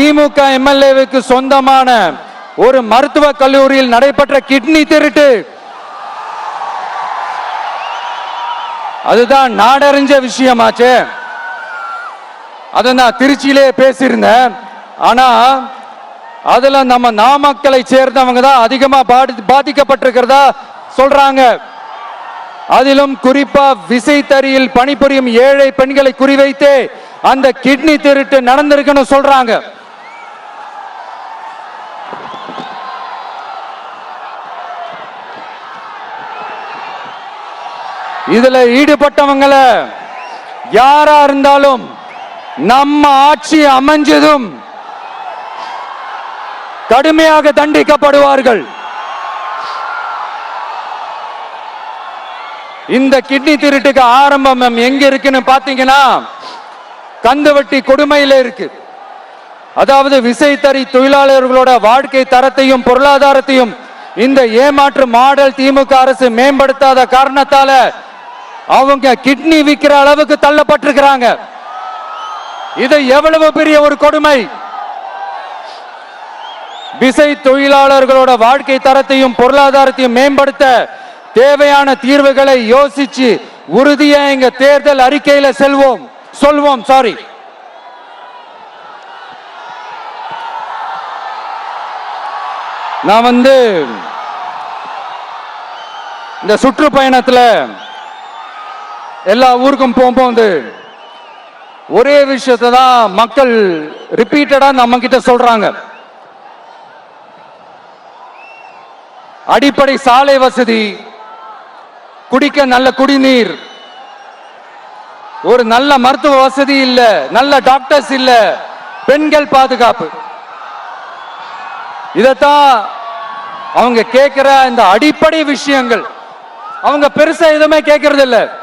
திமுக எம்எல்ஏவுக்கு சொந்தமான ஒரு மருத்துவக் கல்லூரியில் நடைபெற்ற கிட்னி திருட்டு. அதுதான் நாடறிஞ்ச விஷயமாச்சே. அதை நான் திருச்சியிலே பேசியிருந்தேன். ஆனா அதுல நம்ம நாமக்கலை சேர்ந்தவங்க தான் அதிகமா பாதி பாதிக்கப்பட்டிருக்கிறதா சொல்றாங்க. அதிலும் குறிப்பா விசைத்தறியில் பணிபுரியும் ஏழை பெண்களை குறிவைத்து அந்த கிட்னி திருட்டு நடந்திருக்குன்னு சொல்றாங்க. இதுல ஈடுபட்டவங்கள யாரா இருந்தாலும் நம்ம ஆட்சி அமைஞ்சதும் கடுமையாக தண்டிக்கப்படுவார்கள். இந்த கிட்னி திருட்டுக்கு ஆரம்பம் எங்க இருக்குன்னு பாத்தீங்கன்னா கந்துவட்டி கொடுமையில இருக்கு. அதாவது விசைத்தறி தொழிலாளர்களோட வாழ்க்கை தரத்தையும் பொருளாதாரத்தையும் இந்த ஏமாற்று மாடல் திமுக அரசு மேம்படுத்தாத காரணத்தால அவங்க கிட்னி விற்கிற அளவுக்கு தள்ளப்பட்டிருக்கிறாங்க. இது எவ்வளவு பெரிய ஒரு கொடுமை? விசை தொழிலாளர்களோட வாழ்க்கை தரத்தையும் பொருளாதாரத்தையும் மேம்படுத்த தேவையான தீர்வுகளை யோசிச்சு உறுதியா எங்க தேர்தல் அறிக்கையில செல்வோம். சொல்வோம் சாரி நான் வந்து இந்த சுற்றுப்பயணத்துல எல்லா ஊருக்கும் போகும்போது ஒரே விஷயத்தை தான் மக்கள் ரிப்பீட்டடாக நம்ம கிட்ட சொல்றாங்க. அடிப்படை சாலை வசதி குடிக்க நல்ல குடிநீர் ஒரு நல்ல மருத்துவ வசதி இல்ல நல்ல டாக்டர்ஸ் இல்ல பெண்கள் பாதுகாப்பு. இதத்தான் அவங்க கேட்கிற இந்த அடிப்படை விஷயங்கள். அவங்க பெருசா எதுவுமே கேட்கறது